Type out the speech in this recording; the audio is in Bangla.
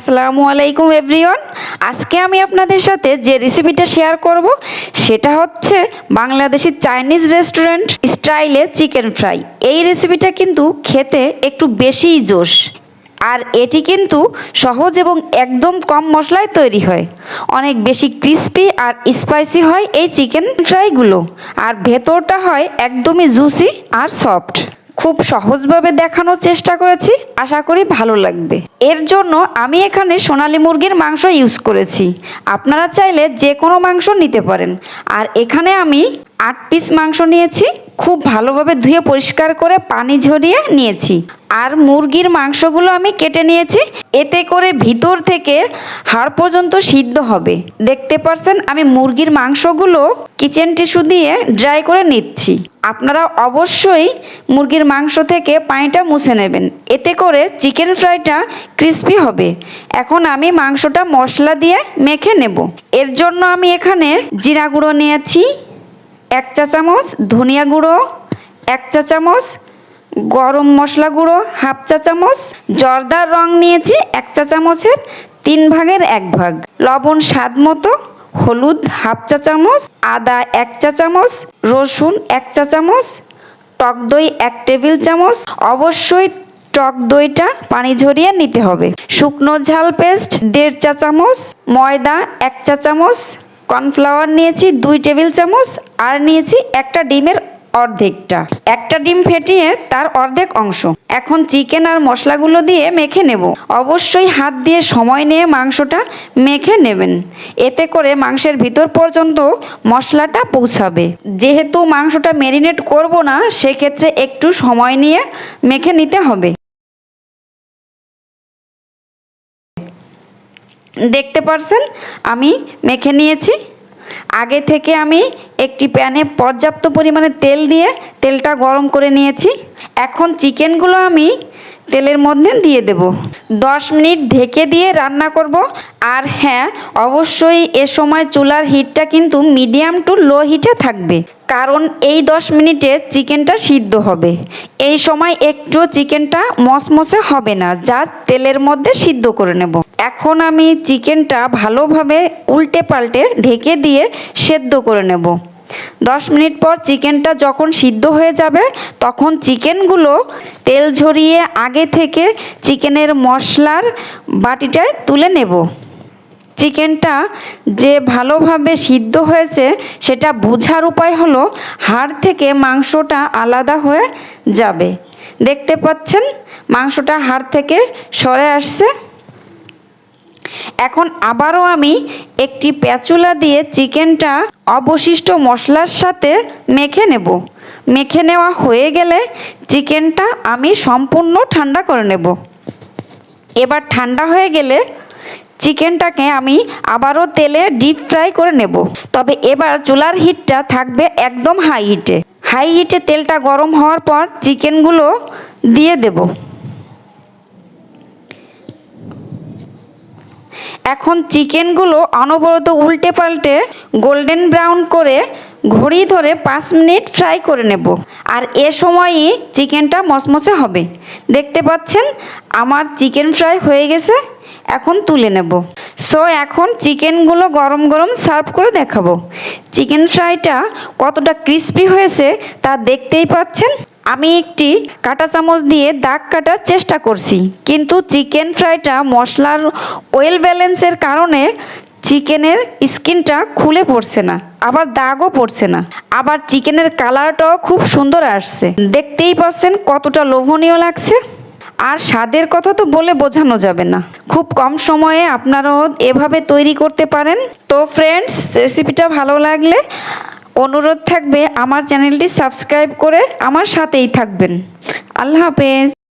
আসসালামু আলাইকুম এভরিওয়ান। আজকে আমি আপনাদের সাথে যে রেসিপিটা শেয়ার করব, সেটা হচ্ছে বাংলাদেশি চাইনিজ রেস্টুরেন্ট স্টাইলে চিকেন ফ্রাই। এই রেসিপিটা কিন্তু খেতে একটু বেশিই জোশ। আর এটি কিন্তু সহজ এবং একদম কম মশলায় তৈরি হয়। অনেক বেশি ক্রিস্পি আর স্পাইসি হয় এই চিকেন ফ্রাইগুলো। আর ভেতরটা হয় একদমই জুসি আর সফট খুব সহজভাবে দেখানোর চেষ্টা করেছি। আশা করি ভালো লাগবে। এর জন্য আমি এখানে সোনালি মুরগির মাংস ইউজ করেছি। আপনারা চাইলে যে কোনো মাংস নিতে পারেন। আর এখানে আমি আট পিস মাংস নিয়েছি। খুব ভালোভাবে ধুয়ে পরিষ্কার করে পানি ঝরিয়ে নিয়েছি। আর মুরগির মাংসগুলো আমি কেটে নিয়েছি। এতে করে ভিতর থেকে হাড় পর্যন্ত সিদ্ধ হবে। দেখতে পারছেন, আমি মুরগির মাংসগুলো কিচেন টিস্যু দিয়ে ড্রাই করে নিচ্ছি। আপনারা অবশ্যই মুরগির মাংস থেকে পানিটা মুছে নেবেন। এতে করে চিকেন ফ্রাইটা ক্রিস্পি হবে। এখন আমি মাংসটা মশলা দিয়ে মেখে নেব। এর জন্য আমি এখানে জিরা গুঁড়ো নিয়েছি এক চা চামচ ধনিয়া গুঁড়ো, এক চা চামচ গরম মশলা গুঁড়ো, হাফ চা চামচ। জর্দার রং নিয়েছি এক চা চামচের, তিন ভাগের এক ভাগ। লবণ স্বাদ মতো, হলুদ হাফ চা চামচ, আদা এক চা চামচ, রসুন এক চা চামচ, টক দই এক টেবিল চামচ। অবশ্যই টক দইটা পানি ঝরিয়ে নিতে হবে। শুকনো ঝাল পেস্ট দেড় চা চামচ, ময়দা এক চা চামচ কর্নফ্লাওয়ার নিয়েছি দুই টেবিল চামচ আর নিয়েছি একটা ডিমের অর্ধেকটা। একটা ডিম ফেটিয়ে তার অর্ধেক অংশ। এখন চিকেন আর মশলাগুলো দিয়ে মেখে নেব। অবশ্যই হাত দিয়ে সময় নিয়ে মাংসটা মেখে নেবেন। এতে করে মাংসের ভিতর পর্যন্ত মশলাটা পৌঁছাবে। যেহেতু মাংসটা ম্যারিনেট করব না, সেক্ষেত্রে একটু সময় নিয়ে মেখে নিতে হবে। দেখতে পারছেন? আমি মেখে নিয়েছি। আগে থেকে আমি একটি প্যানে পর্যাপ্ত পরিমাণে তেল দিয়ে তেলটা গরম করে নিয়েছি। এখন চিকেনগুলো আমি তেলের মধ্যে দিয়ে দেব। দশ মিনিট ঢেকে দিয়ে রান্না করব। আর হ্যাঁ অবশ্যই এ সময় চুলার হিটটা কিন্তু মিডিয়াম টু লো হিটে থাকবে। কারণ এই দশ মিনিটে চিকেনটা সিদ্ধ হবে। এই সময় একটু চিকেনটা মসমসে হবে না যা তেলের মধ্যে সিদ্ধ করে নেব। এখন আমি চিকেনটা ভালোভাবে উল্টে পাল্টে ঢেকে দিয়ে সেদ্ধ করে নেব। দশ মিনিট পর চিকেনটা যখন সিদ্ধ হয়ে যাবে, তখন চিকেনগুলো তেল ঝরিয়ে আগে থেকে চিকেনের মশলার বাটিটায় তুলে নেব। চিকেনটা যে ভালোভাবে সিদ্ধ হয়েছে, সেটা বোঝার উপায় হলো হাড় থেকে মাংসটা আলাদা হয়ে যাবে। দেখতে পাচ্ছেন? মাংসটা হাড় থেকে সরে আসছে। এখন আবারও আমি একটি প্যাচুলা দিয়ে চিকেনটা অবশিষ্ট মশলার সাথে মেখে নেব। মেখে নেওয়া হয়ে গেলে চিকেনটা আমি সম্পূর্ণ ঠান্ডা করে নেব। এবার ঠান্ডা হয়ে গেলে চিকেনটাকে আমি আবারও তেলে ডিপ ফ্রাই করে নেব। তবে এবার চুলার হিটটা থাকবে একদম হাই হিটে। হাই হিটে তেলটা গরম হওয়ার পর চিকেনগুলো দিয়ে দেবো। এখন চিকেনগুলো অনবরত উল্টে পাল্টে গোল্ডেন ব্রাউন করে ঘড়ি ধরে পাঁচ মিনিট ফ্রাই করে নেব। আর এ সময়ই চিকেনটা মচমচে হবে। দেখতে পাচ্ছেন, আমার চিকেন ফ্রাই হয়ে গেছে। এখন তুলে নেব। সো, এখন চিকেনগুলো গরম গরম সার্ভ করে দেখাবো। চিকেন ফ্রাইটা কতটা ক্রিস্পি হয়েছে তা দেখতেই পাচ্ছেন। আমি একটি কাঁটা চামচ দিয়ে দাগ কাটার চেষ্টা করছি, কিন্তু চিকেন ফ্রাইটা মশলার ওয়েল ব্যালেন্সের কারণে চিকেনের স্কিনটা খুলে পড়ছে না, আবার দাগও পড়ছে না। আবার চিকেনের কালারটাও খুব সুন্দর আসছে। দেখতেই পাচ্ছেন কতটা লোভনীয় লাগছে। আর স্বাদের কথা তো বলে বোঝানো যাবে না। খুব কম সময়ে আপনারাও এভাবে তৈরি করতে পারেন। তো ফ্রেন্ডস রেসিপিটা ভালো লাগলে অনুরোধ থাকবে আমার চ্যানেলটি সাবস্ক্রাইব করে আমার সাথেই থাকবেন। আল্লাহ হাফেজ।